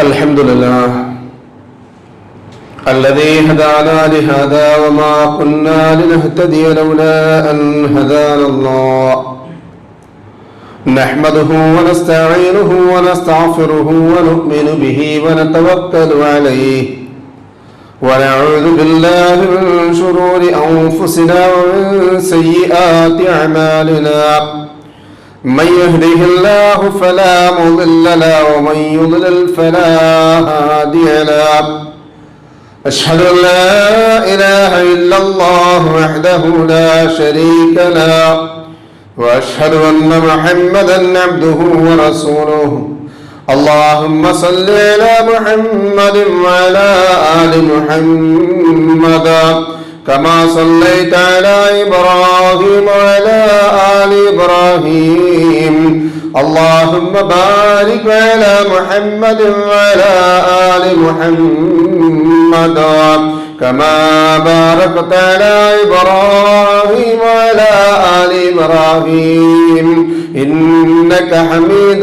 الحمد لله الذي هدانا لهذا وما كنا لنهتدي لولا أن هدانا الله. نحمده ونستعينه ونستغفره ونؤمن به ونتوكل عليه. ونعوذ بالله من شرور أنفسنا ومن سيئات أعمالنا. من يهده الله فلا مضل له ومن يضلل فلا هادي له أشهد أن لا إله إلا الله وحده لا شريك له وأشهد أن محمدا عبده ورسوله اللهم صل على محمد وعلى آل محمد كما صليت على إبراهيم وعلى آل إبراهيم. اللهم بارك على محمد وعلى آل محمد. كما باركت على إبراهيم وعلى آل إبراهيم. إنك حميد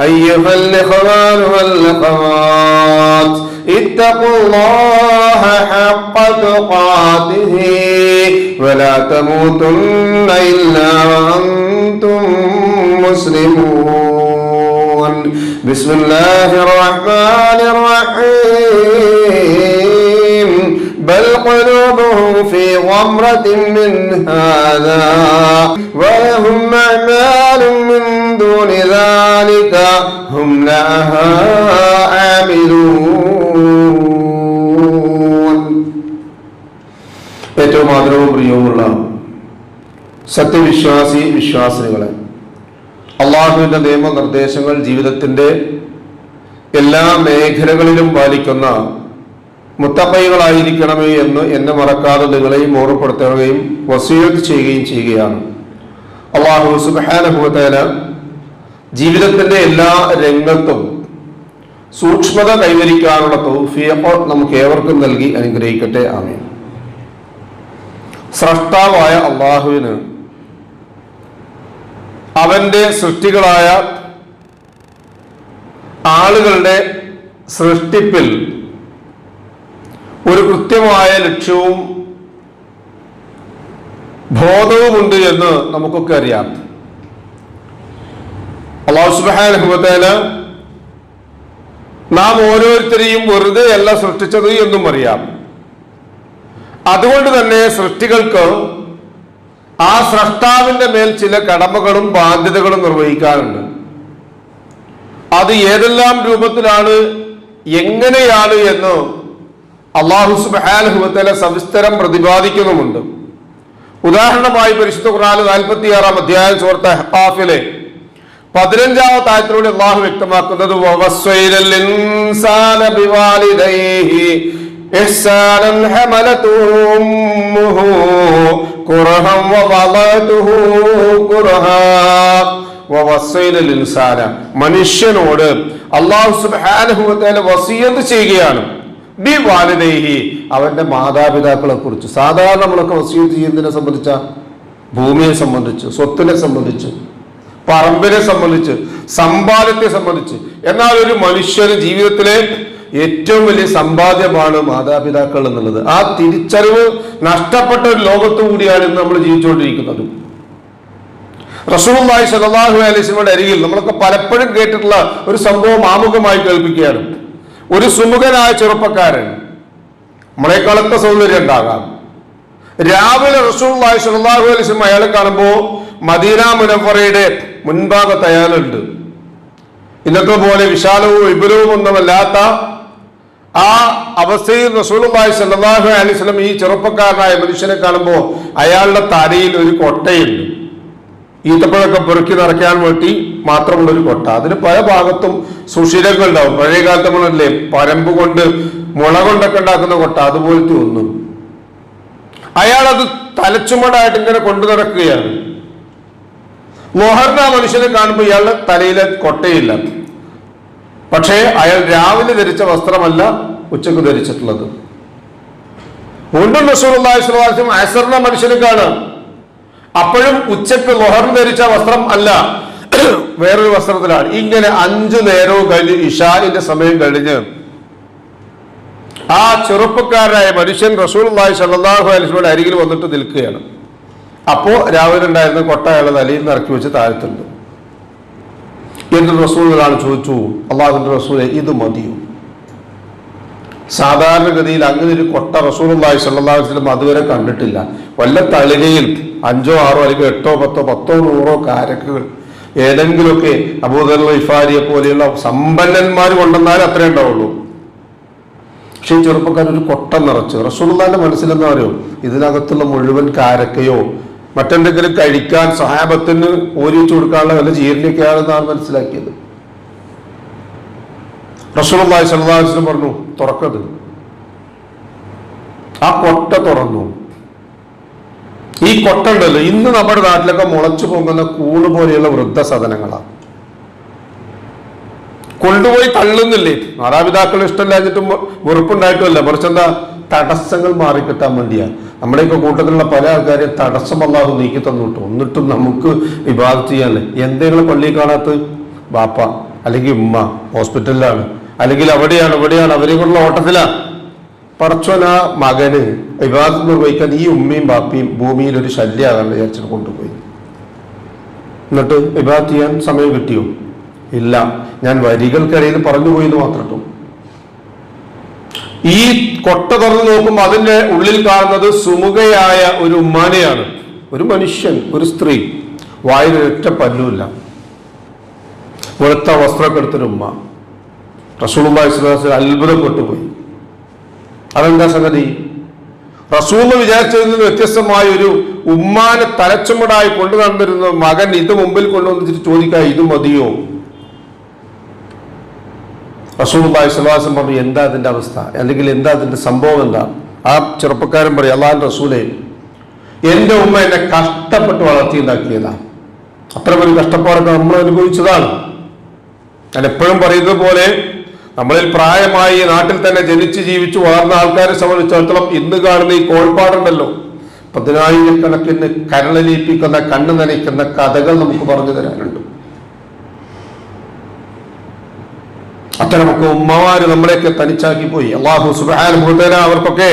أيها الإخوان والأخوات اتقوا الله حق تقاته ولا تموتن إلا وأنتم مسلمون. بسم الله الرحمن الرحيم. بل قلوبهم في غمرة من هذا ولهم أعمال من دون ذلك هم لها عاملون ഏറ്റവും ആദരവും പ്രിയവുമുള്ള സത്യവിശ്വാസി വിശ്വാസികളെ അള്ളാഹുവിന്റെ നിയമനിർദ്ദേശങ്ങൾ ജീവിതത്തിന്റെ എല്ലാ മേഖലകളിലും പാലിക്കുന്ന മുത്തപ്പൈകളായിരിക്കണമേ എന്ന് എന്നെ മറക്കാതെ നിങ്ങളെയും ഓർമ്മപ്പെടുത്തുകയും വസീയത്ത് ചെയ്യുകയും ചെയ്യുകയാണ്. അള്ളാഹു സുബാനുഭവത്തേന ജീവിതത്തിന്റെ എല്ലാ രംഗത്തും സൂക്ഷ്മത കൈവരിക്കാനുള്ള തൗഫിയപ്പ് നമുക്ക് ഏവർക്കും നൽകി അനുഗ്രഹിക്കട്ടെ ആമീൻ. സ്രഷ്ടാവായ അള്ളാഹുവിന് അവന്റെ സൃഷ്ടികളായ ആളുകളുടെ സൃഷ്ടിപ്പിൽ ഒരു കൃത്യമായ ലക്ഷ്യവും ബോധവുമുണ്ട് എന്ന് നമുക്കൊക്കെ അറിയാം. അള്ളാഹു സുബാനുഭവത്തേന് നാം ഓരോരുത്തരെയും വെറുതെ അല്ല സൃഷ്ടിച്ചത് എന്നും അറിയാം. അതുകൊണ്ട് തന്നെ സൃഷ്ടികൾക്ക് ആ സ്രഷ്ടാവിന്റെ മേൽ ചില കടമകളും ബാധ്യതകളും നിർവഹിക്കാറുണ്ട്. അത് ഏതെല്ലാം രൂപത്തിലാണ് എങ്ങനെയാണ് എന്ന് അള്ളാഹു സുബാനുഭവത്തിലെ സവിസ്തരം പ്രതിപാദിക്കുന്നുമുണ്ട് ഉദാഹരണമായി പരിശുദ്ധ ഖുർആൻ നാൽപ്പത്തി ആറാം അധ്യായം സുഹൃത്ത ഹക്കാഫിലെ പതിനഞ്ചാമത്തെ ആയത്തിലൂടെ അള്ളാഹു വ്യക്തമാക്കുന്നത് വവസ്വൈലൽ ഇൻസാന ബിവാലിദൈഹി إحسانا حملته أمه كرها ووضعته كرها ووصينا الإنسان മനുഷ്യനോട് അള്ളാഹു സുബ്ഹാനഹുവതആല വസിയത്ത് ചെയ്യുകയാണ് ബി വാലിദേഹി അവന്റെ മാതാപിതാക്കളെ കുറിച്ച് സാധാരണ നമ്മളൊക്കെ വസിയത്ത് ചെയ്യുന്നതിനെ സംബന്ധിച്ച ഭൂമിയെ സംബന്ധിച്ച് സ്വത്തിനെ സംബന്ധിച്ച് പറമ്പിനെ സംബന്ധിച്ച് സമ്പാദ്യത്തെ സംബന്ധിച്ച്. എന്നാൽ ഒരു മനുഷ്യന് ജീവിതത്തിലെ ഏറ്റവും വലിയ സമ്പാദ്യമാണ് മാതാപിതാക്കൾ എന്നുള്ളത്. ആ തിരിച്ചറിവ് നഷ്ടപ്പെട്ട ഒരു ലോകത്തു കൂടിയാണ് ഇന്ന് നമ്മൾ ജീവിച്ചുകൊണ്ടിരിക്കുന്നത്. റസൂള്ളി സലാഹു അലൈസിമയുടെ അരികിൽ നമ്മളൊക്കെ പലപ്പോഴും കേട്ടിട്ടുള്ള ഒരു സംഭവം ആമുഖമായി കേൾപ്പിക്കുകയാണ്. ഒരു സുമുഖനായ ചെറുപ്പക്കാരൻ. നമ്മളെക്കാളൊക്കെ സൗന്ദര്യം ഉണ്ടാകാം. രാവിലെ റസൂള്ളി സലാഹു അലൈസ്മ അയാളെ കാണുമ്പോൾ മദീന മുനഫറയുടെ മുൻഭാഗത്ത് അയാളുണ്ട് ഇന്നത്തെ പോലെ വിശാലവും വിപുലവും ഒന്നുമല്ലാത്ത ആ അവസ്ഥയിൽ റസൂലുള്ളാഹി സ്വല്ലല്ലാഹു അലൈഹി വസല്ലം ഈ ചെറുപ്പക്കാരനായ മനുഷ്യനെ കാണുമ്പോൾ അയാളുടെ തലയിൽ ഒരു കൊട്ടയുണ്ട്. ഈത്തപ്പഴമൊക്കെ പെറുക്കി നിറയ്ക്കാൻ വേണ്ടി മാത്രമുള്ള ഒരു കൊട്ട. അതിന് പല ഭാഗത്തും സുഷിരങ്ങൾ ഉണ്ടാവും. പഴയ കാലത്ത് നമ്മളല്ലേ പരമ്പ് കൊണ്ട് മുള കൊണ്ടൊക്കെ ഉണ്ടാക്കുന്ന കൊട്ട അതുപോലത്തെ ഒന്നും. അയാൾ അത് തലച്ചുമടായിട്ട് ഇങ്ങനെ കൊണ്ടു നടക്കുകയാണ്. മൊഹറിന് ആ മനുഷ്യനെ കാണുമ്പോൾ ഇയാളുടെ തലയിലെ കൊട്ടയില്ല. പക്ഷേ അയാൾ രാവിലെ ധരിച്ച വസ്ത്രമല്ല ഉച്ചയ്ക്ക് ധരിച്ചിട്ടുള്ളത്. വീണ്ടും റസൂർസ്ലാം അസറിന മനുഷ്യനെ കാണാം അപ്പോഴും ഉച്ചയ്ക്ക് ലൊഹർ ധരിച്ച വസ്ത്രം അല്ല. വേറൊരു വസ്ത്രത്തിലാണ്. ഇങ്ങനെ അഞ്ചു നേരവും കഴിഞ്ഞ് ഇഷാലിന്റെ സമയം കഴിഞ്ഞ് ആ ചെറുപ്പക്കാരനായ മനുഷ്യൻ റസൂൽ അള്ളാഹി സല്ലാഹു അലിസ്മയുടെ അരികിൽ വന്നിട്ട് നിൽക്കുകയാണ്. അപ്പോ രാവിലെ ഉണ്ടായിരുന്ന കൊട്ട അയാളെ തലയിൽ ഇറക്കി വെച്ച് താഴ്ത്തുണ്ട് എന്നിട്ട് റസൂലാണ് ചോദിച്ചു? അള്ളാഹുന്റെ റസൂലെ ഇത് മതിയോ സാധാരണഗതിയിൽ അങ്ങനെ ഒരു കൊട്ട റസൂലുള്ളാഹി സ്വല്ലല്ലാഹു സല്ലാഹു വസല്ലം അതുവരെ കണ്ടിട്ടില്ല. വല്ല തളികയിൽ അഞ്ചോ ആറോ അല്ലെങ്കിൽ എട്ടോ പത്തോ പത്തോ നൂറോ കാരക്കുകൾ ഏതെങ്കിലുമൊക്കെ അബൂദർ ഇഫാരിയെ പോലെയുള്ള സമ്പന്നന്മാർ കൊണ്ടെന്നാൽ അത്രേ ഉണ്ടാവുള്ളൂ. പക്ഷേ ചെറുപ്പക്കാർ ഒരു കൊട്ടം നിറച്ച് റസൂലുള്ളാന്റെ മനസ്സിലെന്താ അറിയോ? ഇതിനകത്തുള്ള മുഴുവൻ കാരക്കയോ മറ്റെന്തെങ്കിലും കഴിക്കാൻ സഹാബത്തിന് ഓരിച്ചു കൊടുക്കാനുള്ള വല്ല ജീർണിക്കാണെന്നാണ് മനസ്സിലാക്കിയത്. അലൈഹി വസല്ലം പറഞ്ഞു തുറക്കത് ആ കൊട്ട തുറന്നു. ഈ കൊട്ട ഉണ്ടല്ലോ ഇന്ന് നമ്മുടെ നാട്ടിലൊക്കെ മുളച്ചു പൊങ്ങുന്ന കൂണ് പോലെയുള്ള വൃദ്ധസദനങ്ങളാണ് കൊണ്ടുപോയി തള്ളുന്നില്ലേ? മാതാപിതാക്കൾ ഇഷ്ടമില്ലാഞ്ഞിട്ടും വെറുപ്പുണ്ടായിട്ടുമല്ല മറിച്ച് എന്താ? തടസ്സങ്ങൾ മാറിക്കിട്ടാൻ വേണ്ടിയാ. നമ്മുടെയൊക്കെ കൂട്ടത്തിലുള്ള പല ആൾക്കാരെയും തടസ്സം അല്ലാതെ നീക്കി തന്നിട്ടു. എന്നിട്ടും നമുക്ക് വിവാദം ചെയ്യാനല്ലേ. എന്തെങ്കിലും പള്ളിയിൽ കാണാത്ത ബാപ്പ അല്ലെങ്കിൽ ഉമ്മ ഹോസ്പിറ്റലിലാണ് അല്ലെങ്കിൽ അവിടെയാണ് ഇവിടെയാണ്. അവരെ കൊണ്ടുള്ള ആ മകന് വിവാദം നിർവഹിക്കാൻ ഈ ഉമ്മയും ബാപ്പയും ഭൂമിയിൽ ഒരു ശല്യാകാൻ വിചാരിച്ചിട്ട് കൊണ്ടുപോയി. എന്നിട്ട് വിവാദം ചെയ്യാൻ സമയം കിട്ടിയോ? ഇല്ല. ഞാൻ വരികൾക്കിടയിൽ പറഞ്ഞു പോയെന്ന് മാത്രം ഈ കൊട്ട തുറന്നു നോക്കുമ്പോൾ അതിന്റെ ഉള്ളിൽ കാണുന്നത് സുമുഖയായ ഒരു ഉമ്മാനെയാണ്. ഒരു മനുഷ്യൻ ഒരു സ്ത്രീ. വായിൽ ഒറ്റ പല്ലുമില്ല. വെളുത്ത വസ്ത്രമൊക്കെ എടുത്തൊരു ഉമ്മ. വസല്ലം അത്ഭുതപ്പെട്ടു പോയി. അതെന്താ സംഗതി? റസൂൽ വിചാരിച്ചതിൽ നിന്ന് വ്യത്യസ്തമായ ഒരു ഉമ്മാനെ തലച്ചുമടായി കൊണ്ടു നടന്നിരുന്ന മകൻ ഇത് മുമ്പിൽ കൊണ്ടുവന്നിട്ട് ചോദിക്കുക ഇത് മതിയോ? റസൂൽ സുഹാസം പറഞ്ഞു എന്താ അതിന്റെ അവസ്ഥ? അല്ലെങ്കിൽ എന്താ അതിന്റെ സംഭവം എന്താ? ആ ചെറുപ്പക്കാരൻ പറയും അള്ളാഹു റസൂലെ എന്റെ ഉമ്മ എന്നെ കഷ്ടപ്പെട്ട് വളർത്തിയുണ്ടാക്കിയതാ അത്ര വലിയ കഷ്ടപ്പാടൊക്കെ നമ്മൾ അനുഭവിച്ചതാണ്. ഞാൻ എപ്പോഴും പറയുന്നത് പോലെ നമ്മളിൽ പ്രായമായി നാട്ടിൽ തന്നെ ജനിച്ച് ജീവിച്ചു വളർന്ന ആൾക്കാരെ സംബന്ധിച്ചിടത്തോളം ഇന്ന് കാണുന്ന ഈ കോൾപ്പാടുണ്ടല്ലോ പതിനായിരക്കണക്കിന് കരളലിയിപ്പിക്കുന്ന കണ്ണു നനയ്ക്കുന്ന കഥകൾ നമുക്ക് പറഞ്ഞു തരാനുണ്ട്. അത്തരമൊക്കെ ഉമ്മമാര് നമ്മളെയൊക്കെ തനിച്ചാക്കി പോയി. അള്ളാഹു സുബാൻ അവർക്കൊക്കെ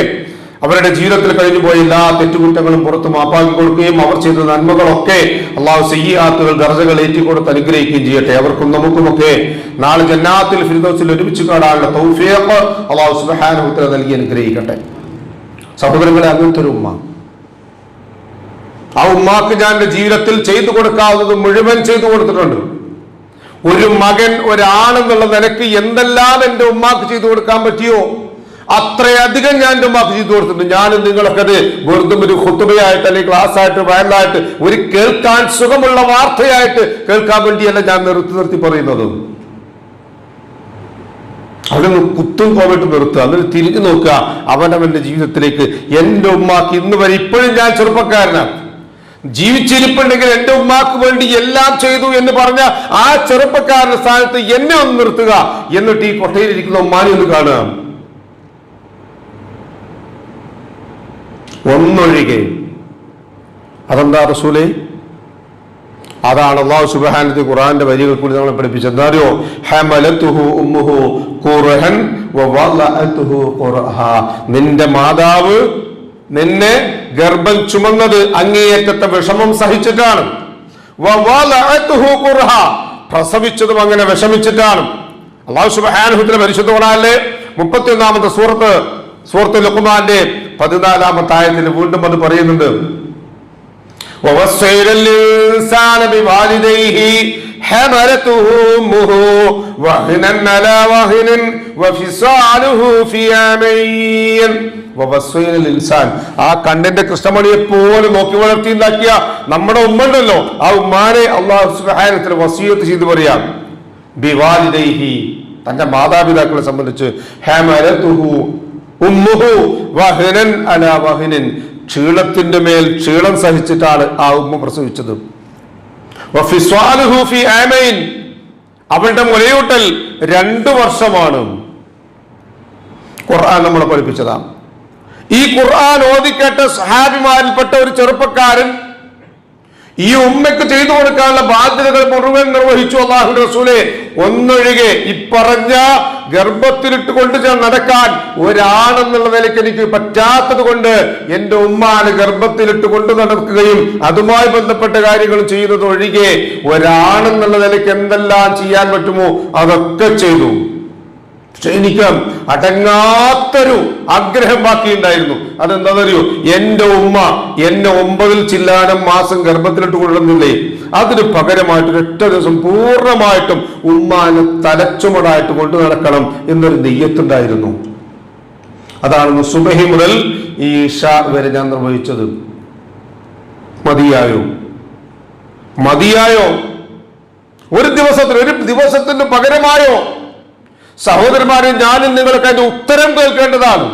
അവരുടെ ജീവിതത്തിൽ കഴിഞ്ഞു പോയ എല്ലാ തെറ്റുകുറ്റങ്ങളും പുറത്ത് മാപ്പാക്കി കൊടുക്കുകയും അവർ ചെയ്ത നന്മകളൊക്കെ അള്ളാഹു സയ്യാത്തുകൾ ദർജകൾ ഏറ്റിക്കൊടുത്ത് അനുഗ്രഹിക്കുകയും ചെയ്യട്ടെ. അവർക്കും നമുക്കുമൊക്കെ നാളെ ജന്നാത്തിൽ ഫിരിദോസിൽ ഒരുമിച്ച് കാണാനുള്ള തൗഫീഖ് അള്ളാഹു സുബാനുത്തര നൽകി അനുഗ്രഹിക്കട്ടെ. സഹോദരങ്ങളെ അങ്ങനത്തെ ഒരു ഉമ്മ. ആ ഉമ്മാക്ക് ഞാൻ എന്റെ ജീവിതത്തിൽ ചെയ്തു കൊടുക്കാവുന്നത് മുഴുവൻ ചെയ്തു കൊടുത്തിട്ടുണ്ട്. ഒരു മകൻ ഒരാണെന്നുള്ള നിലയ്ക്ക് എന്തെല്ലാം എന്റെ ഉമ്മാക്ക് ചെയ്തു കൊടുക്കാൻ പറ്റിയോ? അത്രയധികം ഞാൻ എന്റെ ഉമ്മാക്ക് ചെയ്തു കൊടുത്തിട്ടുണ്ട്. ഞാനും നിങ്ങളൊക്കെ അത് വെറുതെ ഒരു കുത്തുമയായിട്ട് അല്ലെങ്കിൽ ക്ലാസ് ആയിട്ട് വയലായിട്ട് ഒരു കേൾക്കാൻ സുഖമുള്ള വാർത്തയായിട്ട് കേൾക്കാൻ വേണ്ടിയല്ല ഞാൻ നിർത്തി നിർത്തി പറയുന്നത്. അവിടെ നിന്ന് കുത്തും കോവിട്ട് നിർത്തുക. എന്നിട്ട് തിരിഞ്ഞു നോക്കുക. അവനവന്റെ ജീവിതത്തിലേക്ക് എന്റെ ഉമ്മാക്ക് ഇന്ന് വരെ ഇപ്പോഴും ഞാൻ ചെറുപ്പക്കാരനാണ്. ജീവിച്ചിരിപ്പുണ്ടെങ്കിൽ എന്റെ ഉമ്മാക്ക് വേണ്ടി എല്ലാം ചെയ്തു എന്ന് പറഞ്ഞ ആ ചെറുപ്പക്കാരന്റെ സ്ഥാനത്ത് എന്നെ ഒന്ന് നിർത്തുക. എന്നിട്ട് ഈ കൊട്ടയിലിരിക്കുന്ന ഉമ്മാനെ ഒന്ന് കാണുക. ഒന്നൊഴികെ. അതെന്താ റസൂലേ? അതാണ് അള്ളാഹു സുബ്ഹാനഹു ഖുറാന്റെ വരികൾ കൂടി നമ്മളെ പഠിപ്പിച്ചത്. എന്താ നിന്റെ മാതാവ് നിന്നെ ഗർഭം ചുമന്നത് അങ്ങേയറ്റത്തെ വിഷമം സഹിച്ചിട്ടാണ്. പ്രസവിച്ചതും അങ്ങനെ വിഷമിച്ചിട്ടാണ്. അള്ളാഹു സുബ്ഹാനഹുവിന്റെ പരിശുദ്ധ മുപ്പത്തി മുപ്പത്തിയൊന്നാമത്തെ സൂറത്ത് സൂറത്ത് ലുഖ്മാന്റെ പതിനാലാമത്തെ ആയത്തിൽ വീണ്ടും അത് പറയുന്നുണ്ട് ووصينا الإنسان بوالديه حملته أمه وهنا على وهن وفصاله في عامين വവസ്വൈനൽ ഇൻസാൻ ആ കണ്ണിന്റെ കൃഷ്ണമണിയെ പോലെ നോക്കി വളർത്തിയുണ്ടാക്കിയ നമ്മുടെ ഉമ്മ ഉണ്ടല്ലോ ആ ഉമ്മാനെ അള്ളാഹു സുബ്ഹാനഹു വസീയത്ത് ചെയ്ത് പറയാം ബിവാലിദൈഹി തന്റെ മാതാപിതാക്കളെ സംബന്ധിച്ച് ഹമലതുഹു ഉമ്മുഹു വഹനൻ അല വഹനൻ. ക്ഷീണത്തിന്റെ മേൽ ക്ഷീണം സഹിച്ചിട്ടാണ് ആ ഉമ്മ പ്രസവിച്ചത്. അവളുടെ മുലയൂട്ടൽ രണ്ടു വർഷമാണ്. ഖുർആൻ നമ്മളെ പഠിപ്പിച്ചതാണ്. ഈ ഖുർആൻ ഓതിക്കേട്ട സഹാബിമാരിൽപ്പെട്ട ഒരു ചെറുപ്പക്കാരൻ ഈ ഉമ്മയ്ക്ക് ചെയ്തു കൊടുക്കാനുള്ള ബാധ്യതകൾ മുഴുവൻ നിർവഹിച്ചു അള്ളാഹു റസൂലെ. ഒന്നൊഴികെ ഇപ്പറഞ്ഞ ഗർഭത്തിലിട്ട് കൊണ്ട് നടക്കാൻ ഒരാണെന്നുള്ള നിലയ്ക്ക് എനിക്ക് പറ്റാത്തത് കൊണ്ട് എന്റെ ഉമ്മാന് ഗർഭത്തിലിട്ട് കൊണ്ടു നടക്കുകയും അതുമായി ബന്ധപ്പെട്ട കാര്യങ്ങൾ ചെയ്യുന്നത് ഒഴികെ ഒരാണെന്നുള്ള നിലയ്ക്ക് എന്തെല്ലാം ചെയ്യാൻ പറ്റുമോ അതൊക്കെ ചെയ്തു. എനിക്ക് അടങ്ങാത്തൊരു ആഗ്രഹം ബാക്കിയുണ്ടായിരുന്നു. അതെന്താണെന്നറിയോ എന്റെ ഉമ്മ എന്നെ ഒമ്പതിൽ ചില്ലാനം മാസം ഗർഭത്തിലിട്ട് കൊള്ളുന്നില്ലേ? അതിന് പകരമായിട്ട് ഒറ്റ ദിവസം പൂർണമായിട്ടും ഉമ്മാനെ തലച്ചുമടായിട്ട് കൊണ്ടു നടക്കണം എന്നൊരു നെയ്യത്തുണ്ടായിരുന്നു. അതാണ് സുബഹി മുതൽ ഈ ഇഷ വരെ ഞാൻ നിർവഹിച്ചത്. മതിയായോ? മതിയായോ? ഒരു ദിവസത്തിന് ഒരു ദിവസത്തിന് പകരമായോ? സഹോദരന്മാരെ ഞാനും നിങ്ങൾക്ക് അതിന്റെ ഉത്തരം കേൾക്കേണ്ടതാണ്.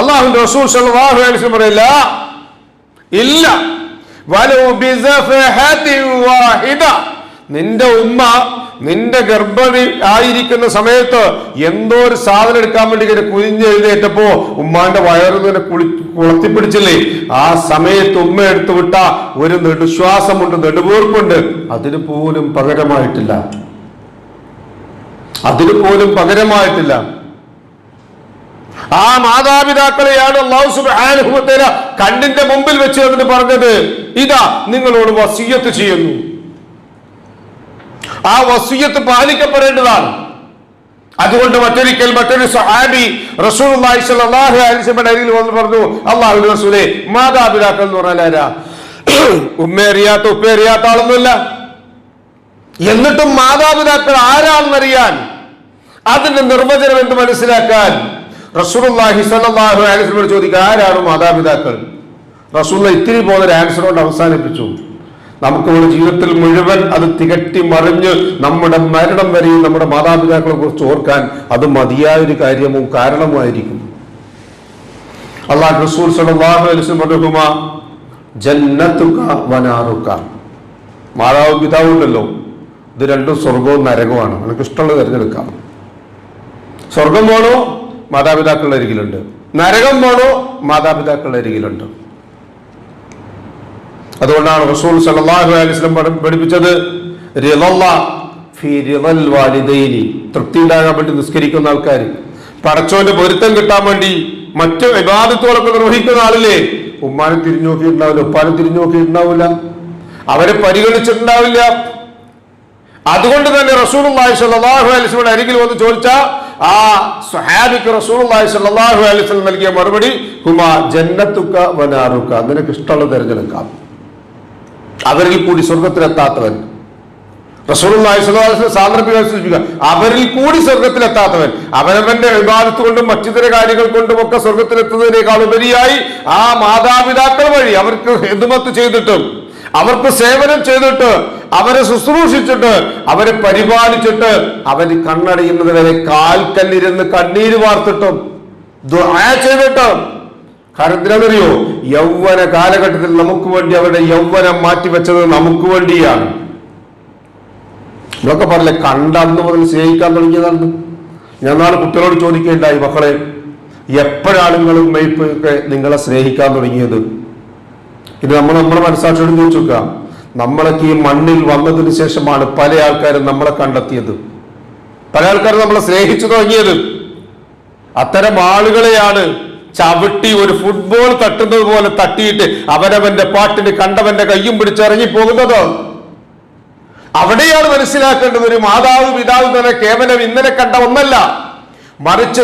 അള്ളാഹു റസൂൽ സല്ലല്ലാഹു അലൈഹി വസല്ലം പറയില്ല ഇല്ല. നിന്റെ ഉമ്മ നിന്റെ ഗർഭവി ആയിരിക്കുന്ന സമയത്ത് എന്തോ ഒരു സാധനം എടുക്കാൻ വേണ്ടി ഇങ്ങനെ കുനിഞ്ഞ് എഴുതേറ്റപ്പോ ഉമ്മാന്റെ വയറ് ഇങ്ങനെ കുളി കുളത്തിപ്പിടിച്ചില്ലേ? ആ സമയത്ത് ഉമ്മ എടുത്തു വിട്ട ഒരു നെടുശ്വാസമുണ്ട് നെടുവീർപ്പുണ്ട്. അതിന് പോലും പകരമായിട്ടില്ല. അതിന് പോലും പകരമായിട്ടില്ല. ആ മാതാപിതാക്കളെയാണ് അള്ളാഹു കണ്ണിന്റെ മുമ്പിൽ വെച്ച് എന്നിട്ട് പറഞ്ഞത് ഇതാ നിങ്ങളോട് വസീയത്ത് ചെയ്യുന്നു. ആ വസീയത്ത് പാലിക്കപ്പെടേണ്ടതാണ്. അതുകൊണ്ട് മറ്റൊരിക്കൽ മറ്റൊരു സഹാബി അരികിൽ വന്ന് പറഞ്ഞു അള്ളാഹു മാതാപിതാക്കൾ എന്ന് പറഞ്ഞാൽ ആരാ? ഉമ്മേറിയാത്ത ഉപ്പേറിയാത്ത ആളൊന്നുമില്ല. എന്നിട്ടും മാതാപിതാക്കൾ ആരാണെന്നറിയാൻ അതിന്റെ നിർവചനം എന്ത് മനസ്സിലാക്കാൻ? റസൂലുള്ളാഹി സ്വല്ലല്ലാഹു അലൈഹി വസല്ലം ചോദിക്കുക ആരാണ് മാതാപിതാക്കൾ? റസൂൽ ഇത്തിരി പോലൊരു ആൻസർ കൊണ്ട് അവസാനിപ്പിച്ചു. നമുക്ക് നമ്മുടെ ജീവിതത്തിൽ മുഴുവൻ അത് തികട്ടി മറിഞ്ഞ് നമ്മുടെ മരണം വരെയും നമ്മുടെ മാതാപിതാക്കളെ കുറിച്ച് ഓർക്കാൻ അത് മതിയായൊരു കാര്യവും കാരണമായിരിക്കും അള്ളാഹ് റസൂൽ സല്ലല്ലാഹു അലൈഹി വസല്ലം വനാറുക. മാതാവും പിതാവും ഉണ്ടല്ലോ. ഇത് രണ്ടും സ്വർഗവും നരകവുമാണ്. നമുക്ക് ഇഷ്ടമുള്ളത് തിരഞ്ഞെടുക്കാം. സ്വർഗം പോണോ മാതാപിതാക്കളുടെ അരികിലുണ്ട്. നരകം പോണോ മാതാപിതാക്കളുടെ അരികിലുണ്ട്. അതുകൊണ്ടാണ് റസൂൽ സല്ലല്ലാഹു അലൈഹി വസല്ലം പഠിപ്പിച്ചത് തൃപ്തി ഉണ്ടാകാൻ വേണ്ടി നിസ്കരിക്കുന്ന ആൾക്കാർ പടച്ചോന്റെ പൊരുത്തം കിട്ടാൻ വേണ്ടി മറ്റു വിവാദത്തോടൊക്കെ നിർവഹിക്കുന്ന ആളില്ലേ? ഉമ്മാനെ തിരിഞ്ഞു നോക്കിയിട്ടുണ്ടാവില്ല ഉപ്പാനും തിരിഞ്ഞു നോക്കിയിട്ടുണ്ടാവില്ല അവരെ പരിഗണിച്ചിട്ടുണ്ടാവില്ല. അതുകൊണ്ട് തന്നെ റസൂലുള്ളാഹി സ്വല്ലല്ലാഹു അലൈഹി വസല്ലം അരികിൽ വന്ന് ചോദിച്ച ആ സുഹാബിക്ക് സ്വല്ലല്ലാഹു അലൈഹി നൽകിയ മറുപടി ഹുമാ ജന്നത്തുക്ക വനാറുക നിനക്ക് ഇഷ്ടമുള്ള തിരഞ്ഞെടുക്കാം അവരിൽ കൂടി സ്വർഗത്തിലെത്താത്തവൻ റസൂലുള്ളാഹി അലൈഹി അവരിൽ കൂടി സ്വർഗത്തിലെത്താത്തവൻ അവനവന്റെ വിവാദത്ത് കൊണ്ടും മറ്റിതര കാര്യങ്ങൾ കൊണ്ടും ഒക്കെ സ്വർഗത്തിലെത്തുന്നതിനേക്കാൾ ഉപരിയായി ആ മാതാപിതാക്കൾ വഴി അവർക്ക് ഹിദ്മത്ത് ചെയ്തിട്ടും അവർക്ക് സേവനം ചെയ്തിട്ട് അവരെ ശുശ്രൂഷിച്ചിട്ട് അവരെ പരിപാലിച്ചിട്ട് അവർ കണ്ണടയുന്നത് വരെ കാൽക്കല്ലിരുന്ന് കണ്ണീര് വാർത്തിട്ടും ചെയ്തിട്ടും. കാരണം യൗവന കാലഘട്ടത്തിൽ നമുക്ക് വേണ്ടി അവരുടെ യൗവനം മാറ്റിവെച്ചത് നമുക്ക് വേണ്ടിയാണ്. ഇതൊക്കെ പറഞ്ഞില്ലേ കണ്ട മുതൽ സ്നേഹിക്കാൻ തുടങ്ങിയതാണ് ഞാൻ നാളെ കുട്ടികളോട് ചോദിക്കേണ്ടായി മക്കളെ എപ്പോഴാണ് നിങ്ങളും മെയ്പ്പൊക്കെ നിങ്ങളെ സ്നേഹിക്കാൻ തുടങ്ങിയത്? ഇത് നമ്മൾ നമ്മുടെ മനസ്സാക്ഷിയോട് ചോദിച്ചു നോക്കുക നമ്മളൊക്കെ ഈ മണ്ണിൽ വന്നതിന് ശേഷമാണ് പല ആൾക്കാരും നമ്മളെ കണ്ടെത്തിയത്. പല ആൾക്കാരും നമ്മളെ സ്നേഹിച്ചു തുടങ്ങിയത്. അത്തരം ആളുകളെയാണ് ചവിട്ടി ഒരു ഫുട്ബോൾ തട്ടുന്നത് പോലെ തട്ടിയിട്ട് അവനവന്റെ പാട്ടിന് കണ്ടവന്റെ കയ്യും പിടിച്ചിറങ്ങി പോകുന്നത് അവിടെയാണ് മനസ്സിലാക്കേണ്ടത് ഒരു മാതാവ് പിതാവ് തന്നെ കേവലം ഇന്നലെ കണ്ട ഒന്നല്ല. മറിച്ച്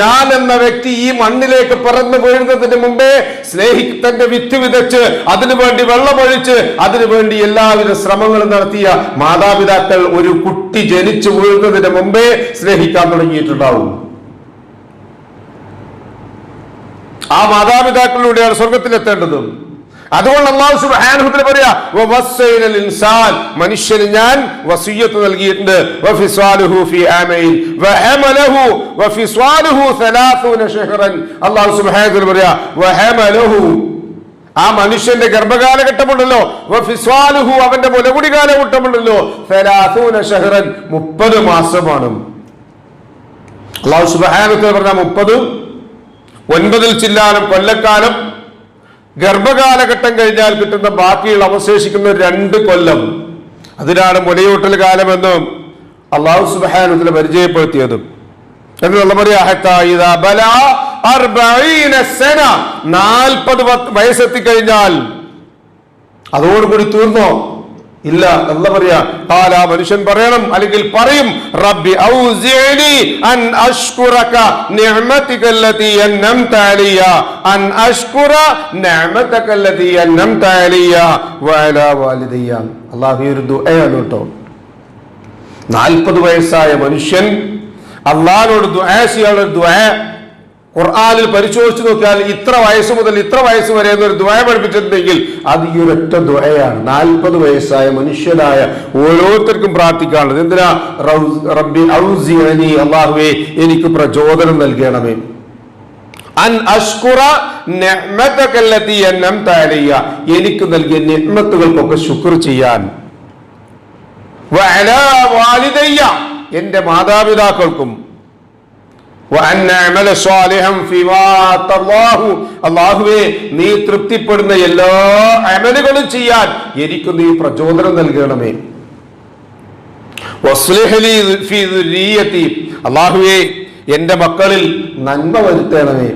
ഞാൻ എന്ന വ്യക്തി ഈ മണ്ണിലേക്ക് പിറന്നു വീഴുന്നതിന് മുമ്പേ സ്നേഹിതന്റെ വിത്ത് വിതച്ച് അതിനുവേണ്ടി വെള്ളമൊഴിച്ച് അതിനുവേണ്ടി എല്ലാവിധ ശ്രമങ്ങളും നടത്തിയ മാതാപിതാക്കൾ ഒരു കുട്ടി ജനിച്ചു വീഴുന്നതിന് മുമ്പേ സ്നേഹിക്കാൻ തുടങ്ങിയിട്ടുണ്ടാവും. ആ മാതാപിതാക്കളിലൂടെയാണ് സ്വർഗത്തിലെത്തേണ്ടത്. അതുകൊണ്ട് അള്ളാഹു സുബ്ഹാനഹു പറയാ ഇൻസാൻ മനുഷ്യന് ഞാൻ വസിയ്യത്ത് നൽകിയിട്ടുണ്ട്. വഫിസ്വാലുഹു ഫി ആമൈൻ വഹമലഹു വഫിസ്വാലുഹു 30 ഷഹറൻ സുബ്ഹാനഹു ആ മനുഷ്യന്റെ ഗർഭകാലഘട്ടമുണ്ടല്ലോ. അവന്റെ മുലകുടി കാലഘട്ടമുണ്ടല്ലോ 30 ഷഹറൻ 30 മാസമാണ്. അള്ളാഹു സുബ്ഹാനഹു പറഞ്ഞ 30 ഒൻപതിൽ ചില്ലാനം കൊല്ലക്കാലം ഗർഭകാലഘട്ടം കഴിഞ്ഞാൽ കിട്ടുന്ന ബാക്കിയുള്ള അവശേഷിക്കുന്ന രണ്ട് കൊല്ലം അതിനാണ് മുലയൂട്ടൽ കാലമെന്നും അള്ളാഹു സുബാനുദ്ദിനെ എന്ന് എന്നുള്ള പറയാ ഹത്താ ഇദാ ബലാ അർബഈന സന. നാൽപ്പത് വയസ്സെത്തി കഴിഞ്ഞാൽ അതോടുകൂടി തീർന്നോ ഇല്ല എന്താ പറയാ. കാല മനുഷ്യൻ പറയണം അല്ലെങ്കിൽ പറയും റബ്ബി ഔസിഅനി അൻ അഷ്കുറക അൻ അഷ്കുറ നിഅമതക അല്ലതി അൻഅംത അലയ്യ വഅലാ വാലിദയ്യ. അല്ലാഹു ഒരു ദുആയാണ് കേട്ടോ. നാൽപ്പത് വയസ്സായ മനുഷ്യൻ അള്ളാഹിനോട് ദുആ ചെയ്യാനുള്ള ദുആ ഖുർആനിൽ പരിശോധിച്ച് നോക്കിയാൽ ഇത്ര വയസ്സ് മുതൽ ഇത്ര വയസ്സ് വരെ എന്നൊരു ദ്വയ പഠിപ്പിച്ചിട്ടുണ്ടെങ്കിൽ അത് ഈ ഒരൊറ്റ ദ്വയാണ് നാൽപ്പത് വയസ്സായ മനുഷ്യരായ ഓരോരുത്തർക്കും പ്രാർത്ഥിക്കാനുള്ളത്. എന്തിനാ? റബ്ബി ഔസിയനി അള്ളാഹുവേ എനിക്ക് പ്രചോദനം നൽകണമേ. അൻ അഷ്കുറ എനിക്ക് നൽകിയ നിഹ്മത്തുകൾക്കൊക്കെ ശുക്ർ ചെയ്യാൻ. എന്റെ മാതാപിതാക്കൾക്കും അല്ലാഹുവേ നീ തൃപ്തിപ്പെടുന്ന എല്ലാ അമലുകളും ചെയ്യാൻ എനിക്ക് നീ പ്രചോദനം നൽകണമേ. അള്ളാഹുവേ എന്റെ മക്കളിൽ നന്മ വരുത്തണമേ.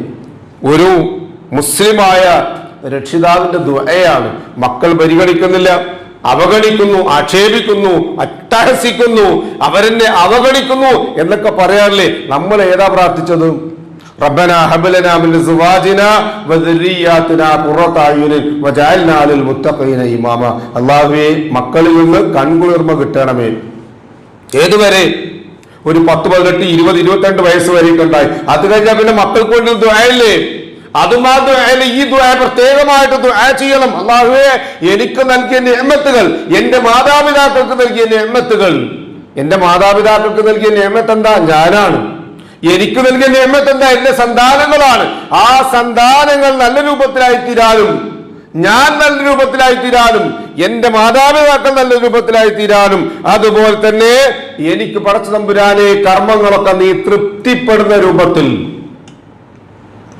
ഒരു മുസ്ലിമായ രക്ഷിതാവിന്റെ ദുആയാണ്. മക്കൾ പരിഗണിക്കുന്നില്ല. അവഗണിക്കുന്നു ആക്ഷേപിക്കുന്നു അട്ടഹസിക്കുന്നു അവരെന്നെ അവഗണിക്കുന്നു എന്നൊക്കെ പറയാറില്ലേ? നമ്മൾ ഏതാ പ്രാർത്ഥിച്ചത്? ഇമാമ. അല്ലാഹുവേ മക്കളിൽ നിന്ന് കൺകുളിർമ കിട്ടണമേ. ഏതുവരെ? ഒരു പത്ത് പതിനെട്ട് ഇരുപത് ഇരുപത്തിരണ്ട് വയസ്സ് വരെയൊക്കെ ഉണ്ടായി. അത് കഴിഞ്ഞാൽ പിന്നെ മക്കൾക്ക് വേണ്ടി ദ്വായല്ലേ അതും ഈ ദുആ പ്രത്യേകമായിട്ട് ദുആ ചെയ്യണം. അള്ളാഹുവേ എനിക്ക് നൽകിയ നിയമത്തുകൾ എന്റെ മാതാപിതാക്കൾക്ക് നൽകിയ നിയമത്തുകൾ എന്റെ മാതാപിതാക്കൾക്ക് നൽകിയ നിയമത്ത് എന്താ ഞാനാണ്. എനിക്ക് നൽകിയ നിയമത്ത് എന്താ എന്റെ സന്താനങ്ങളാണ്. ആ സന്താനങ്ങൾ നല്ല രൂപത്തിലായി തീരാനും ഞാൻ നല്ല രൂപത്തിലായി തീരാനും എന്റെ മാതാപിതാക്കൾ നല്ല രൂപത്തിലായി തീരാനും അതുപോലെ തന്നെ എനിക്ക് പടച്ചു തമ്പുരാനെ കർമ്മങ്ങളൊക്കെ നീ തൃപ്തിപ്പെടുന്ന രൂപത്തിൽ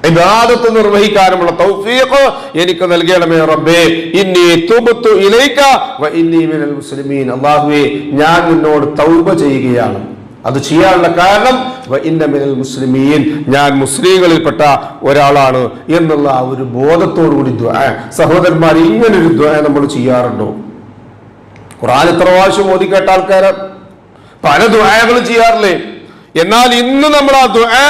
ഇബാദത്ത് നിർവഹിക്കാനുമുള്ള തൗഫീഖ് എനിക്ക് നൽകണമേ റബ്ബേ. ഇന്നി തുബ്തു ഇലൈക വ ഇന്നി മിനൽ മുസ്ലിമീൻ. അല്ലാഹുവേ ഞാൻ നിന്നോട് തൗബ ചെയ്യുകയാണ്. അത് ചെയ്യാനുള്ള കാരണം വ ഇന്ന മിനൽ മുസ്ലിമീൻ. ഞാൻ മുസ്ലിങ്ങളിൽപ്പെട്ട ഒരാളാണ് എന്നുള്ള ആ ഒരു ബോധത്തോടു കൂടി സഹോദരന്മാർ ഇങ്ങനൊരു ദ്വാ നമ്മൾ ചെയ്യാറുണ്ടോ? ഖുർആൻ എത്ര പ്രാവശ്യം കേട്ട ആൾക്കാര്? പല ദുആകളും ചെയ്യാറില്ലേ? എന്നാൽ ഇന്ന് നമ്മൾ ആ ദുആ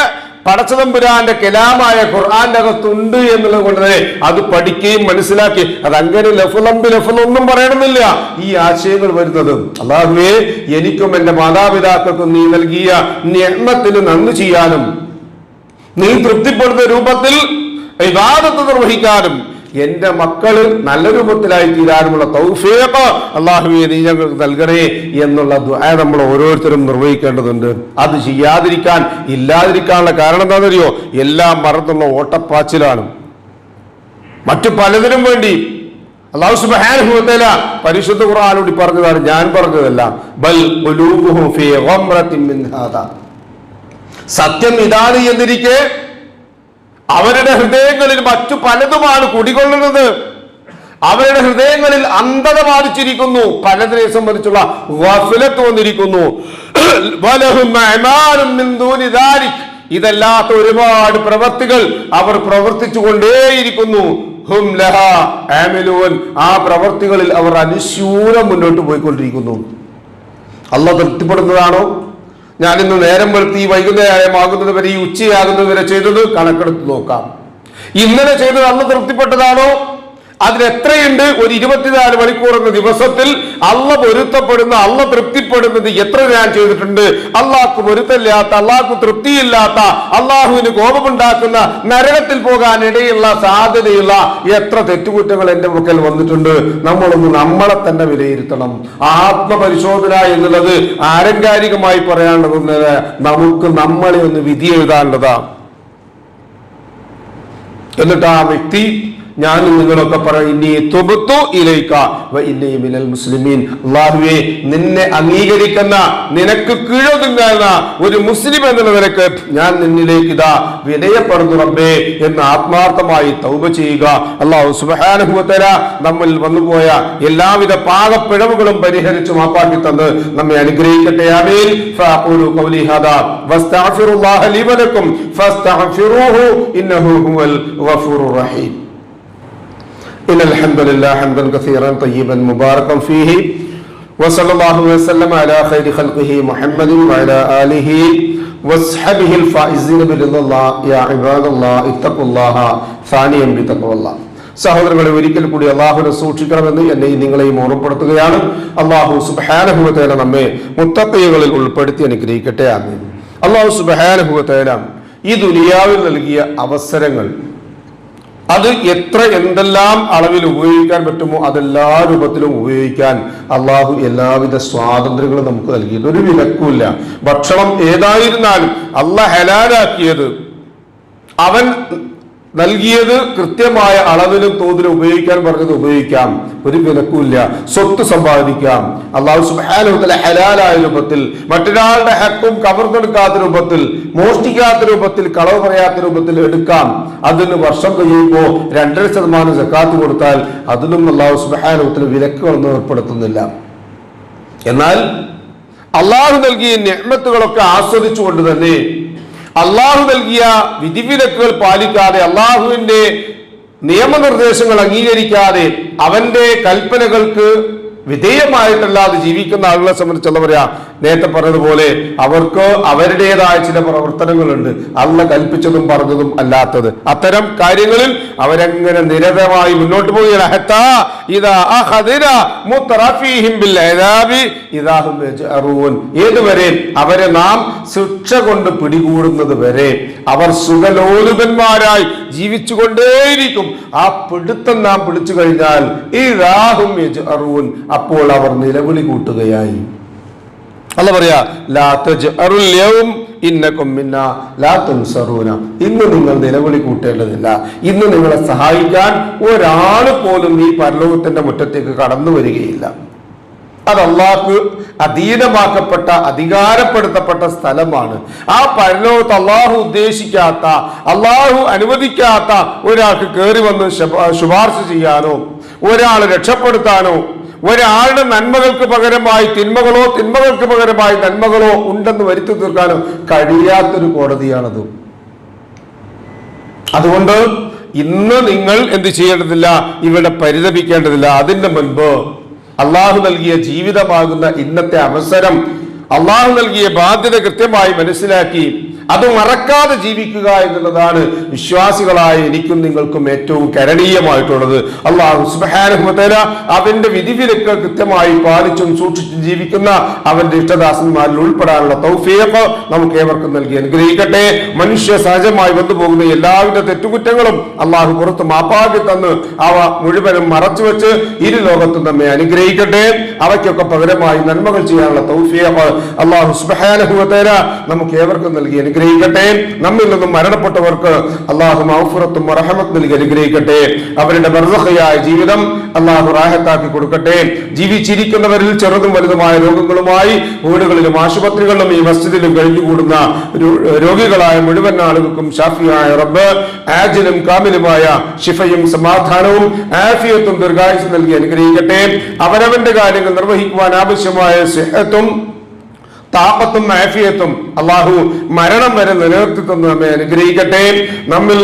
പടച്ചതമ്പുരാന്റെ കലാമായ ഖുർആന്റെ അകത്തുണ്ട് എന്നുള്ളത് കൊണ്ട് തന്നെ അത് പഠിക്കുകയും മനസ്സിലാക്കി. അത് അങ്ങനെ ലഫുലമ്പ് ലഫുലൊന്നും പറയണമെന്നില്ല. ഈ ആശയങ്ങൾ വരുന്നത് അള്ളാഹുവേ എനിക്കും എന്റെ മാതാപിതാക്കൾക്കും നീ നൽകിയ നിയമത്തിന് നന്ദി ചെയ്യാനും നീ തൃപ്തിപ്പെടുന്ന രൂപത്തിൽ വിവാദത്തെ നിർവഹിക്കാനും എന്റെ മക്കൾ നല്ല രൂപത്തിലായി തീരാനുള്ള തൗഫീഖ് അള്ളാഹുവെ നീ ഞങ്ങൾക്ക് നൽകണേ എന്നുള്ള ദുആ നമ്മൾ ഓരോരുത്തരും നിർവഹിക്കേണ്ടതുണ്ട്. അത് ചെയ്യാതിരിക്കാൻ ഇല്ലാതിരിക്കാനുള്ള കാരണം എന്താണെന്നറിയോ? എല്ലാം മറന്നുള്ള ഓട്ടപ്പാച്ചിലാണ്. മറ്റു പലതിനും വേണ്ടി അള്ളാഹു പരിശുദ്ധ ഖുർആാനോട് പറഞ്ഞതാണ് ഞാൻ പറഞ്ഞതല്ല. ബൽ ഫീ മിൻ ഹാദാ. സത്യം ഇതാണ് അവരുടെ ഹൃദയങ്ങളിൽ മറ്റു പലതുമാണ് കുടികൊള്ളുന്നത്. അവരുടെ ഹൃദയങ്ങളിൽ അന്ധത ബാധിച്ചിരിക്കുന്നു. പലതിനെ സംബന്ധിച്ചുള്ള വഫലത്ത് വന്നിരിക്കുന്നു. ഇതല്ലാത്ത ഒരുപാട് പ്രവൃത്തികൾ അവർ പ്രവർത്തിച്ചു കൊണ്ടേയിരിക്കുന്നു. ആ പ്രവൃത്തികളിൽ അവർ അനുശൂലം മുന്നോട്ട് പോയിക്കൊണ്ടിരിക്കുന്നു. അല്ല തൃപ്തിപ്പെടുന്നതാണോ? ഞാൻ ഇന്ന് നേരം വെളുത്തി വൈകുന്നേരം വൈകുന്നേരമാകുന്നത് വരെ ഈ ഉച്ചയാകുന്നത് വരെ ചെയ്തത് കണക്കെടുത്ത് നോക്കാം. ഇന്നലെ ചെയ്തത് അന്ന് തൃപ്തിപ്പെട്ടതാണോ? അതിലെത്രയുണ്ട് ഒരു ഇരുപത്തിനാല് മണിക്കൂർ എന്ന ദിവസത്തിൽ അള്ള പൊരുത്തപ്പെടുന്ന അള്ള തൃപ്തിപ്പെടുന്നത് എത്ര ഞാൻ ചെയ്തിട്ടുണ്ട്? അള്ളാഹ്ക്ക് പൊരുത്തമില്ലാത്ത അള്ളാഹ്ക്ക് തൃപ്തിയില്ലാത്ത അള്ളാഹുവിന് കോപമുണ്ടാക്കുന്ന നരകത്തിൽ പോകാൻ ഇടയുള്ള സാധ്യതയുള്ള എത്ര തെറ്റുകുറ്റങ്ങൾ എന്റെ മുക്കൽ വന്നിട്ടുണ്ട്. നമ്മളൊന്ന് നമ്മളെ തന്നെ വിലയിരുത്തണം. ആത്മപരിശോധന എന്നുള്ളത് ആലങ്കാരികമായി പറയാനുള്ളത് നമുക്ക് നമ്മളെ ഒന്ന് വിധി എഴുതാനുള്ളതാണ് എന്നിട്ട് ആ വ്യക്തി ഞാനും നിങ്ങളൊക്കെ പറയും ഇനി തുബത്തു ഇലൈക്ക മിനൽ മുസ്ലിമീൻ. അള്ളാഹുവേ നിന്നെ അംഗീകരിക്കുന്ന നിനക്ക് കീഴൊതുങ്ങുന്ന ഒരു മുസ്ലിം എന്ന നിലയ്ക്ക് ഞാൻ നിന്നിലേക്ക് ഇതാ വിനയപ്പെടുന്നു റബ്ബേ എന്ന് ആത്മാർത്ഥമായി തൗബ ചെയ്യുക. അള്ളാഹു സുബാനുഭവത്തര നമ്മൾ വന്നുപോയ എല്ലാവിധ പാകപ്പിഴവുകളും പരിഹരിച്ചു മാപ്പാക്കി തന്ന് നമ്മെ അനുഗ്രഹിക്കട്ടെ. ആമീൻ. ഫഅഖൂലു ഖൗലി ഹാദാ. വസ്തഗ്ഫിറുല്ലാഹ ലി വലക്കും ഫസ്തഗ്ഫിറൂഹു ഇന്നഹു ഹുവൽ റഹീം. إن الحمد لله حمدا كثيرا طيبا مباركا فيه وصلى الله وسلم على خير خلقه محمد وعلى آله وصحبه الفائزين برضا الله يا عباد الله اتقوا الله ثانيا بتقوى الله സഹോദരങ്ങളെ ഒരിക്കൽ കൂടി അള്ളാഹുനെ സൂക്ഷിക്കണമെന്ന് എന്നെയും നിങ്ങളെയും ഓർമ്മപ്പെടുത്തുകയാണ് അള്ളാഹു സുബാനഹുവത്തേല നമ്മെ മുത്തക്കൈകളിൽ ഉൾപ്പെടുത്തി അനുഗ്രഹിക്കട്ടെ ആമീൻ അള്ളാഹു സുബാനഹുവത്തേല ഈ ദുനിയാവിൽ നൽകിയ അവസരങ്ങൾ അത് എത്ര എന്തെല്ലാം അളവിൽ ഉപയോഗിക്കാൻ പറ്റുമോ അതെല്ലാ രൂപത്തിലും ഉപയോഗിക്കാൻ അള്ളാഹു എല്ലാവിധ സ്വാതന്ത്ര്യങ്ങളും നമുക്ക് നൽകിയിട്ടുണ്ട്. ഒരു വിലക്കുമില്ല. ഭക്ഷണം ഏതായിരുന്നാലും അള്ള ഹലാലാക്കിയത് അവൻ നൽകിയത് കൃത്യമായ അളവിലും തോതിലും ഉപയോഗിക്കാൻ പറഞ്ഞത് ഉപയോഗിക്കാം. ഒരു വിലക്കുമില്ല. സ്വത്ത് സമ്പാദിക്കാം. അള്ളാഹു സുബാനുഹത്തിലെ ഹലാലായ രൂപത്തിൽ മറ്റൊരാളുടെ ഹക്കും കവർന്നെടുക്കാത്ത രൂപത്തിൽ മോഷ്ടിക്കാത്ത രൂപത്തിൽ കളവ് പറയാത്ത രൂപത്തിൽ എടുക്കാം. അതിന് വർഷം കഴിയുമ്പോൾ രണ്ടര ശതമാനം ജക്കാത്ത് കൊടുത്താൽ അതിനും അള്ളാഹു വിലക്ക് വിലക്കുകളൊന്നും ഏർപ്പെടുത്തുന്നില്ല. എന്നാൽ അള്ളാഹു നൽകിയ ഞമ്മത്തുകളൊക്കെ ആസ്വദിച്ചുകൊണ്ട് തന്നെ അള്ളാഹു നൽകിയ വിധിവിലക്കുകൾ പാലിക്കാതെ അള്ളാഹുവിന്റെ നിയമനിർദ്ദേശങ്ങൾ അംഗീകരിക്കാതെ അവന്റെ കൽപ്പനകൾക്ക് വിധേയമായിട്ടല്ലാതെ ജീവിക്കുന്ന ആളുകളെ സംബന്ധിച്ചുള്ള പറയാ നേരത്തെ പറഞ്ഞതുപോലെ അവർക്ക് അവരുടേതായ ചില പ്രവർത്തനങ്ങളുണ്ട്. അള്ള കൽപ്പിച്ചതും പറഞ്ഞതും അല്ലാത്തത്. അത്തരം കാര്യങ്ങളിൽ അവരങ്ങനെ നിരതമായി മുന്നോട്ട് പോവുകയാണ്. ഏതുവരെ അവരെ നാം ശിക്ഷ കൊണ്ട് പിടികൂടുന്നത് വരെ അവർ സുഖലോലുപന്മാരായി ജീവിച്ചുകൊണ്ടേയിരിക്കും. ആ പിടുത്തം നാം പിടിച്ചു കഴിഞ്ഞാൽ ഈ രാഹും അപ്പോൾ അവർ നിലവിളി കൂട്ടുകയായി. അല്ല പറയാ ഇന്ന് നിങ്ങൾ നിലവിളി കൂട്ടേണ്ടതില്ല. ഇന്ന് നിങ്ങളെ സഹായിക്കാൻ ഒരാൾ പോലും ഈ പരലോകത്തിന്റെ മുറ്റത്തേക്ക് കടന്നു വരികയില്ല. അത് അള്ളാഹ്ക്ക് അധീനമാക്കപ്പെട്ട അധികാരപ്പെടുത്തപ്പെട്ട സ്ഥലമാണ്. ആ പരലോകത്ത് അള്ളാഹു ഉദ്ദേശിക്കാത്ത അള്ളാഹു അനുവദിക്കാത്ത ഒരാൾക്ക് കയറി വന്ന് ശുപാർശ ചെയ്യാനോ ഒരാൾ രക്ഷപ്പെടുത്താനോ ഒരാളുടെ നന്മകൾക്ക് പകരമായി തിന്മകളോ തിന്മകൾക്ക് പകരമായി നന്മകളോ ഉണ്ടെന്ന് വരുത്തി തീർക്കാനോ കഴിയാത്തൊരു കോടതിയാണത്. അതുകൊണ്ട് ഇന്ന് നിങ്ങൾ എന്ത് ചെയ്യേണ്ടതില്ല? ഇവിടെ പരിതപിക്കേണ്ടതില്ല. അതിന്റെ മുൻപ് അള്ളാഹു നൽകിയ ജീവിതമാകുന്ന ഇന്നത്തെ അവസരം അള്ളാഹു നൽകിയ ബാധ്യത കൃത്യമായി മനസ്സിലാക്കി അത് മറക്കാതെ ജീവിക്കുക എന്നുള്ളതാണ് വിശ്വാസികളായ എനിക്കും നിങ്ങൾക്കും ഏറ്റവും കരണീയമായിട്ടുള്ളത്. അള്ളാഹു സുബാനുഹുല അവന്റെ വിധിവിലക്ക് കൃത്യമായി പാലിച്ചും സൂക്ഷിച്ചും ജീവിക്കുന്ന അവന്റെ ഇഷ്ടദാസന്മാരിൽ ഉൾപ്പെടാനുള്ള തൗഫീഖ് നമുക്ക് ഏവർക്കും നൽകി അനുഗ്രഹിക്കട്ടെ. മനുഷ്യ സഹജമായി വന്നുപോകുന്ന എല്ലാവിധ തെറ്റുകുറ്റങ്ങളും അള്ളാഹു പുറത്ത് മാപ്പാക്കി തന്ന് അവ മുഴുവനും മറച്ചു വെച്ച് ഇരു ലോകത്തും നമ്മെ അനുഗ്രഹിക്കട്ടെ. അവയ്ക്കൊക്കെ പകരമായി നന്മകൾ ചെയ്യാനുള്ള തൗഫീഖ് അള്ളാഹു സുബാനുഹുല നമുക്ക് ഏവർക്കും നൽകി അനുഗ്രഹിക്കട്ടെ. നമ്മിൽ നിന്നും മരണപ്പെട്ടവർക്ക് അള്ളാഹു മൗഫുറത്തും റഹമത്ത് നൽകി അനുഗ്രഹിക്കട്ടെ. അവരുടെ ബർദഹയായ ജീവിതം അള്ളാഹു റാഹത്താക്കി കൊടുക്കട്ടെ. ജീവിച്ചിരിക്കുന്നവരിൽ ചെറുതും വലുതുമായ രോഗങ്ങളുമായി വീടുകളിലും ആശുപത്രികളിലും ഈ മസ്ജിദിലും കഴിഞ്ഞുകൂടുന്ന രോഗികളായ മുഴുവൻ ആളുകൾക്കും ഷാഫിയായ റബ്ബ് ആജിലും കാമിലുമായ ഷിഫയും സമാധാനവും ആഫിയത്തും ദീർഘായുസ് നൽകി അനുഗ്രഹിക്കട്ടെ. അവരവന്റെ കാര്യങ്ങൾ നിർവഹിക്കുവാൻ ആവശ്യമായ സെഹത്തും താപത്തും ആഫിയത്തും അള്ളാഹു മരണം വരെ നിലനിർത്തി തന്ന് നമ്മെ അനുഗ്രഹിക്കട്ടെ. നമ്മിൽ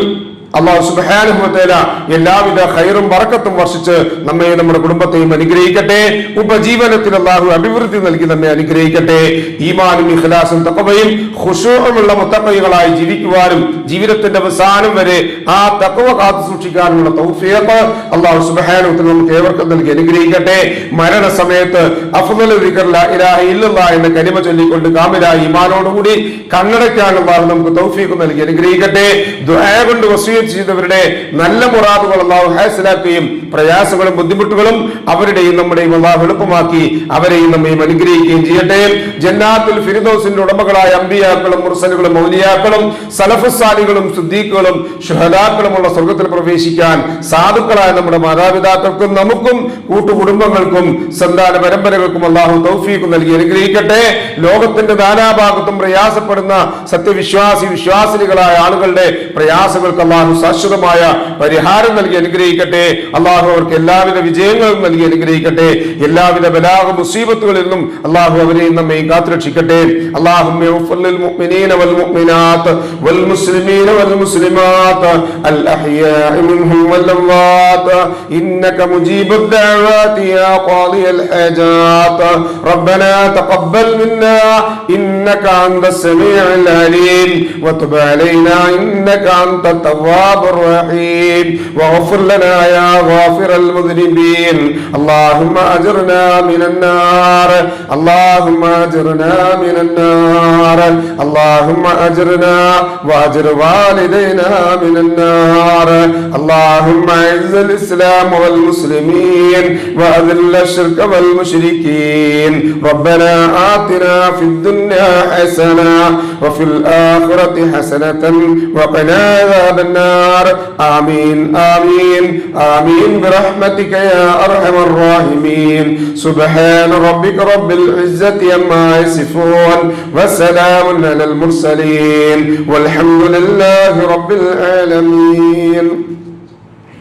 അള്ളാഹു സുബാനുഭവത്തേല എല്ലാവിധ ഹൈറും വറക്കത്തും വർഷിച്ച് നമ്മെ നമ്മുടെ കുടുംബത്തെയും അനുഗ്രഹിക്കട്ടെ. ഉപജീവനത്തിൽ അള്ളാഹു അഭിവൃദ്ധി നൽകി നമ്മെ അനുഗ്രഹിക്കട്ടെ. ഈമാനും ഇഖ്ലാസും തക്കവയും ഖുശൂറുമുള്ള മുത്തക്കൈകളായി ജീവിക്കുവാനും ജീവിതത്തിന്റെ അവസാനം വരെ ആ തക്കവ കാത്തു സൂക്ഷിക്കാനുമുള്ള തൗഫിയത്ത് അള്ളാഹു സുബ്ഹാനഹു നമുക്ക് ഏവർക്കും നൽകി അനുഗ്രഹിക്കട്ടെ. ഇലാഹ ഇല്ലല്ലാഹ് എന്ന കലിമ ചൊല്ലിക്കൊണ്ട് കാമിലായ ഈമാനോടുകൂടി കണ്ണടയ്ക്കാനുള്ള നമുക്ക് തൗഫീഖ് നൽകി അനുഗ്രഹിക്കട്ടെ. കൊണ്ട് വസീയത്ത് ചെയ്തവരുടെ നല്ല മുറാദുകൾ അള്ളാഹു ഹാസിലാക്കുകയും പ്രയാസങ്ങളും ബുദ്ധിമുട്ടുകളും അവരുടെയും നമ്മുടെയും അള്ളാഹു എളുപ്പമാക്കി അവരെയും നമ്മയും അനുഗ്രഹിക്കുകയും ചെയ്യട്ടെ. ജന്നാത്തുൽ ഫിരിദോസിന്റെ ഉടമകളായ അമ്പിയാക്കളും മുർസലുകളും മൗലിയാക്കളും സലഫുസാലികളും സുദ്ദീഖുകളും ഷുഹദാക്കളുമുള്ള സ്വർഗത്തിൽ പ്രവേശിക്കാൻ സാധുക്കളായ നമ്മുടെ മാതാപിതാക്കൾക്കും നമുക്കും കൂട്ടുകുടുംബങ്ങൾക്കും സന്താന പരമ്പരകൾക്കും അള്ളാഹു തൗഫീഖ് നൽകി അനുഗ്രഹിക്കട്ടെ. ലോകത്തിന്റെ നാനാഭാഗത്തും പ്രയാസപ്പെടുന്ന സത്യവിശ്വാസി വിശ്വാസിനികളായ ആളുകളുടെ പ്രയാസങ്ങൾക്ക് അള്ളാഹു ശാശ്വതമായ പരിഹാരം നൽകി അനുഗ്രഹിക്കട്ടെ അള്ളാഹു അവർക്ക് എല്ലാവിധ വിജയങ്ങളും നൽകി അനുഗ്രഹിക്കട്ടെ എല്ലാവിധ ബലാഹ മുസീബത്തുകളിൽ നിന്നും അള്ളാഹു അവരെയും നമ്മയും കാത്തുരക്ഷിക്കട്ടെ അള്ളാഹു للمؤمنين والمؤمنات والمسلمين والمسلمات الأحياء منهم والأموات إنك مجيب الدعوات يا قاضي الحاجات ربنا تقبل منا إنك أنت السميع العليم وتب علينا إنك أنت التواب الرحيم. واغفر لنا يا غافر المذنبين. اللهم أجرنا من النار. اللهم أجرنا من النار. اللهم أجرنا وأجر والدينا من النار. اللهم أعز الإسلام والمسلمين وأذل الشرك والمشركين. ربنا آتنا في الدنيا حسنة وفي الآخرة حسنة وقنا عذاب النار. آمين آمين آمين. برحمتك يا أرحم الراحمين. سبحان ربك رب العزة عما يصفون وسلام على المرسلين والحمد لله رب العالمين.